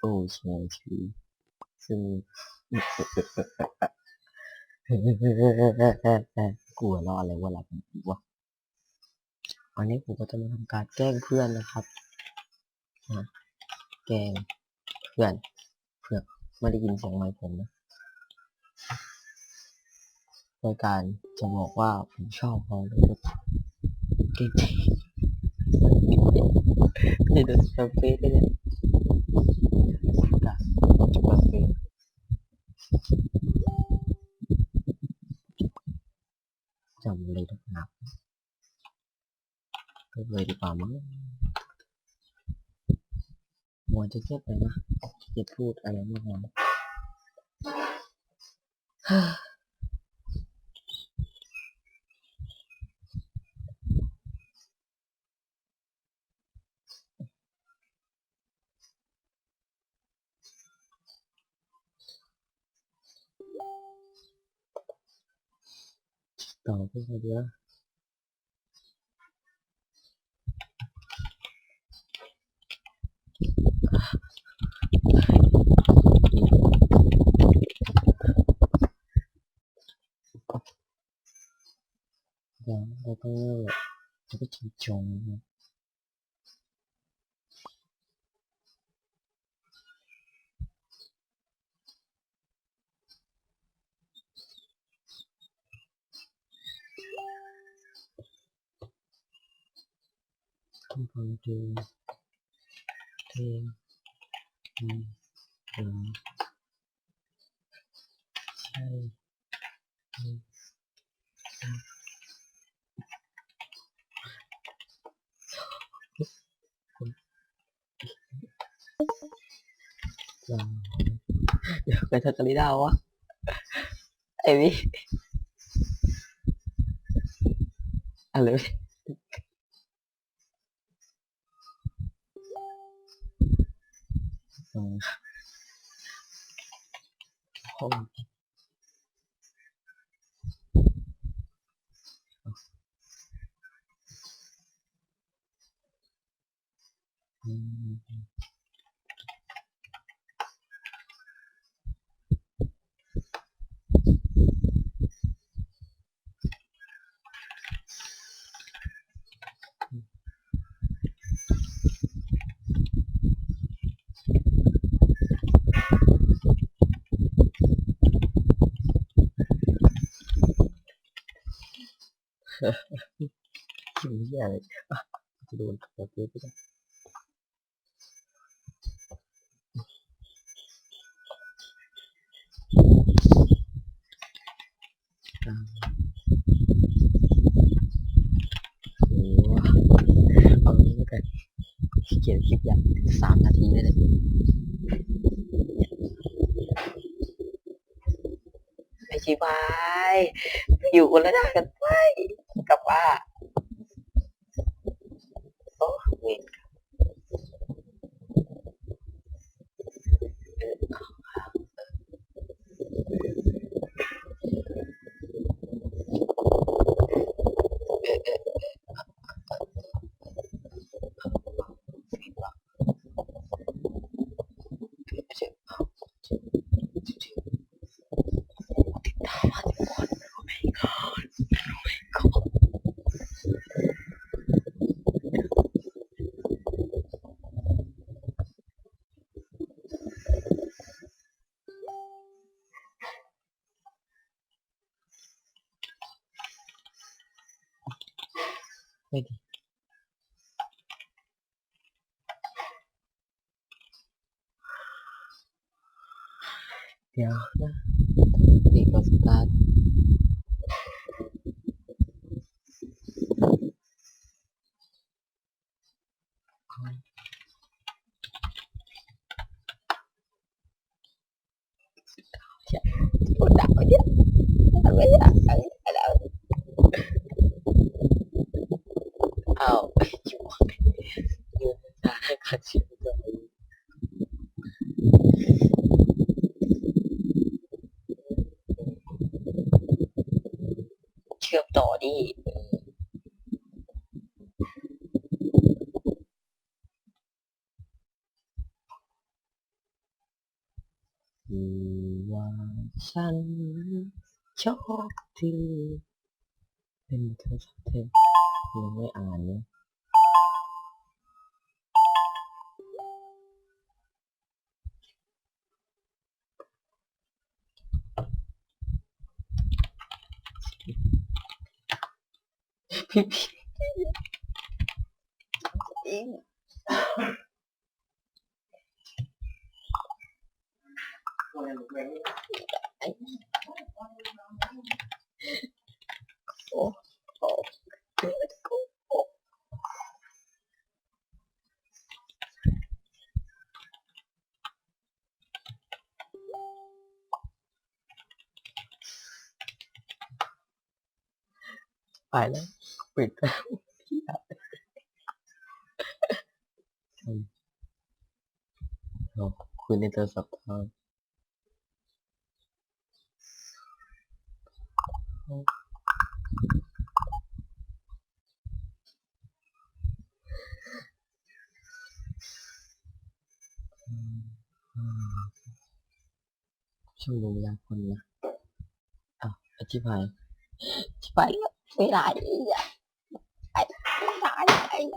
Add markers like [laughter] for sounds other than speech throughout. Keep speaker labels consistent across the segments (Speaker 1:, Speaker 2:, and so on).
Speaker 1: โอโชว์ชีซึ่งกลัวล้ออะไรวะหลับวะวันนี้ผมก็จะมาทำการแกล้งเพื่อนนะครับแกล้งเพื่อนเพื่อนไม่ได้ยินเสียงไมค์ผมนะโดยการจะบอกว่าผมชอบเขาเลยเก่งจริงเดี๋ยวโดนสเปซไปเลยกับสเปซ จำเลยทุกนับไปเลยดีกว่ามั้งมัวจะเครียดไปนะจะพูดอะไรมากมาย 到这边，个都，一个。phân trừ thêm hai đường hay hay giờ giờ cái thật lý đau quá. Em biết à lưỡi home. Mm-hmm. คิวเหียอะไรอ่จะโดนตัวเตี้ยไปได้อ่าโอ้เอางี้แล้วกันเขียนคลิปอย่างสามนาทีเลยไอชิบายอยู่คนละหน้ากันไป กับว่า โอ้เวรไม่ Yeah. Yeah. Think of God. Đạo chứ. Đạo chứ. Đạo chứ. Oh, you want me? You want me? đi. Thì hoa xanh chót thì nên mình thử sắp thêm. Mình mới ăn à nữa oh, oh, good. Oh. Bye now. ายยืนตาให้ขาดชิบเลยเชื่อมต่อดิว่าฉันชอบเธอเป็นเธอสักเธอยังไม่อ่านเลยพี่พี่โอ้โอ้โอ้ไปแล้วปิดแล้วอืมเราคุยในโทรศัพท์ทางอืมอืมช่างดูยากคนนะอ้าวอธิบายอธิบายแล้วไม่ได้อะไอ้ไม่ Hi.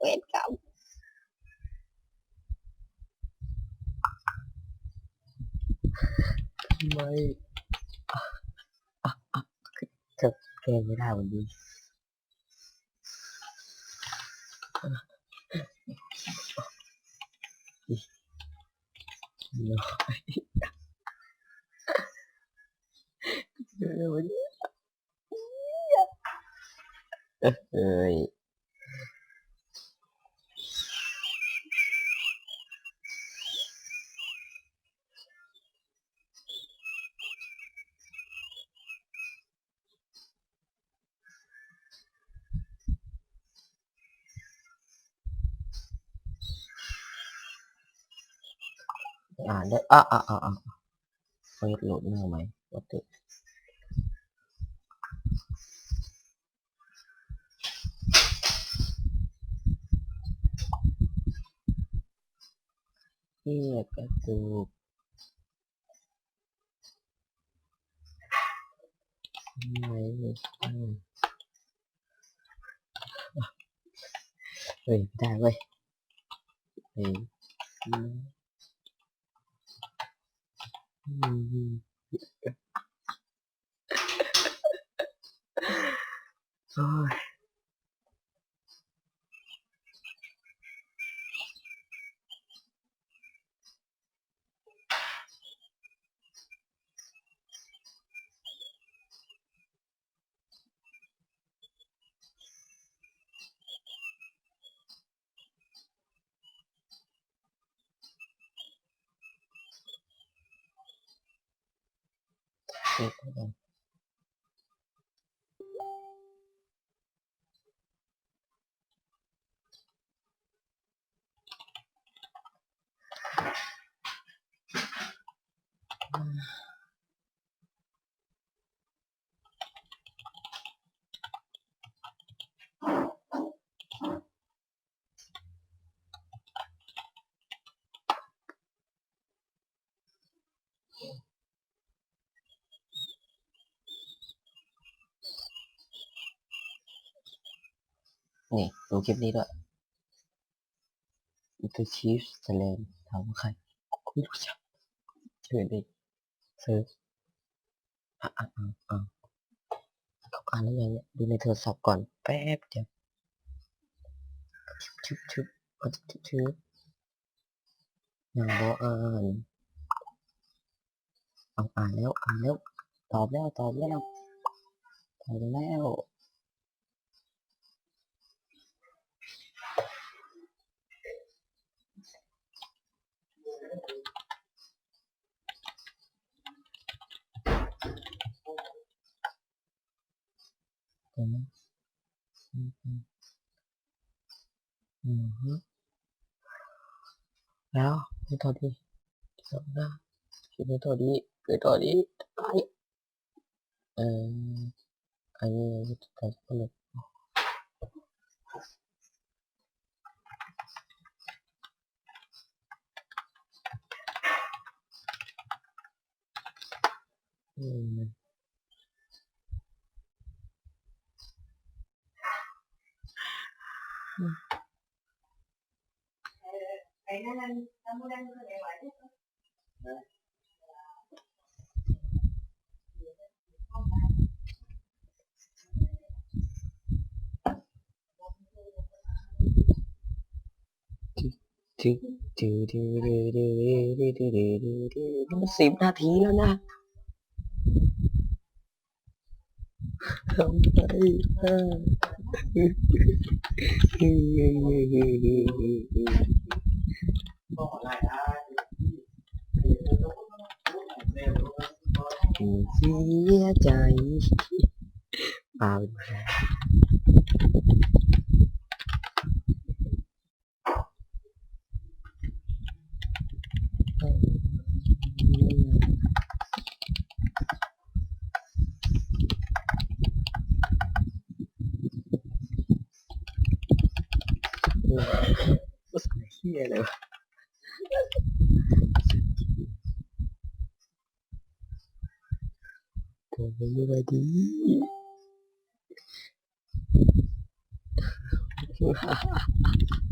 Speaker 1: Welcome. Mày Thực kê thế nào đi Rồi đấy. Ada ah ah ah ah wait load na may pati iya katuk Rồi, ta ơi. Thì Mm-hmm. [laughs] Sorry. Şey Çok. นี่ดูคลิปนี้ด้วยอิตาชีฟแสลนถามว่าใครไม่รู้จักเชิญดิเซิร์ชอะอะอะอะเขาอ่านแล้วยังเนี่ยดูในโทรศัพท์ก่อนแป๊บเดียวชึบชึบชึบชึบชึบยังบออ่านเอาอ่านแล้วอ่านแล้วตอบแล้วตอบแล้วตอบแล้ว chấm แล้วไปต่อดีจบแล้วคิดไปต่อดีไปต่อดีไอเอ่อไอ้ยุทธการผลิต Mm-hmm. มถึงถึงถึงถึงถึงถึงถึงถึงถึงถึงนี่มันสิบนาทีแล้วนะทำไมอะถึง เสียใจเปล่าเฮียอะไรวะ 넘어가기 [laughs]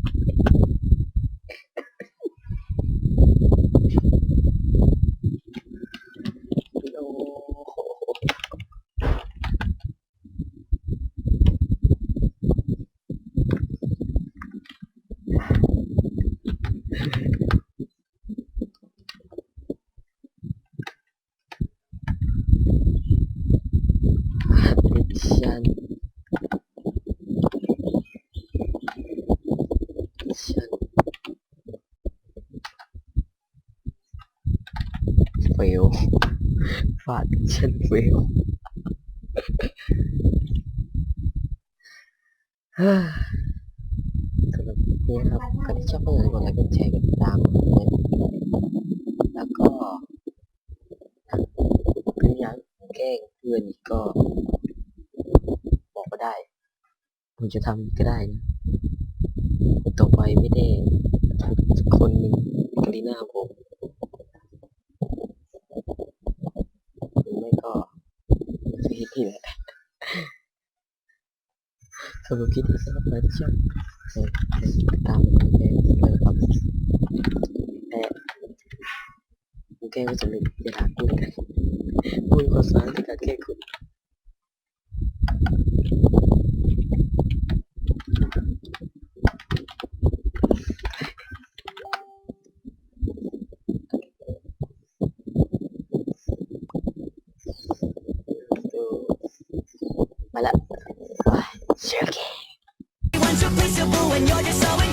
Speaker 1: น ฉันเฟลฟาดมิชชั่นเฟลฮ่าสำหรับนี้ครับใครที่ชอบก็อย่าลืมกดไลค์กดแชร์กดติดตามแล้วก็หรืออยากแกล้งเพื่อนอีกก็ ผมจะทำก็ได้นะต่อไปไม่ได้คนหนึ่งกรีน่าผมหรือไม่ก็ฟีดนี่แหละสำหรับคลิปนี้สำหรับใครที่ชอบตามผมเลยครับแต่ผมแก้ไม่สำเร็จอย่าด่ากูเลยกูมีความสามารถในการแก้คุณ and you're just so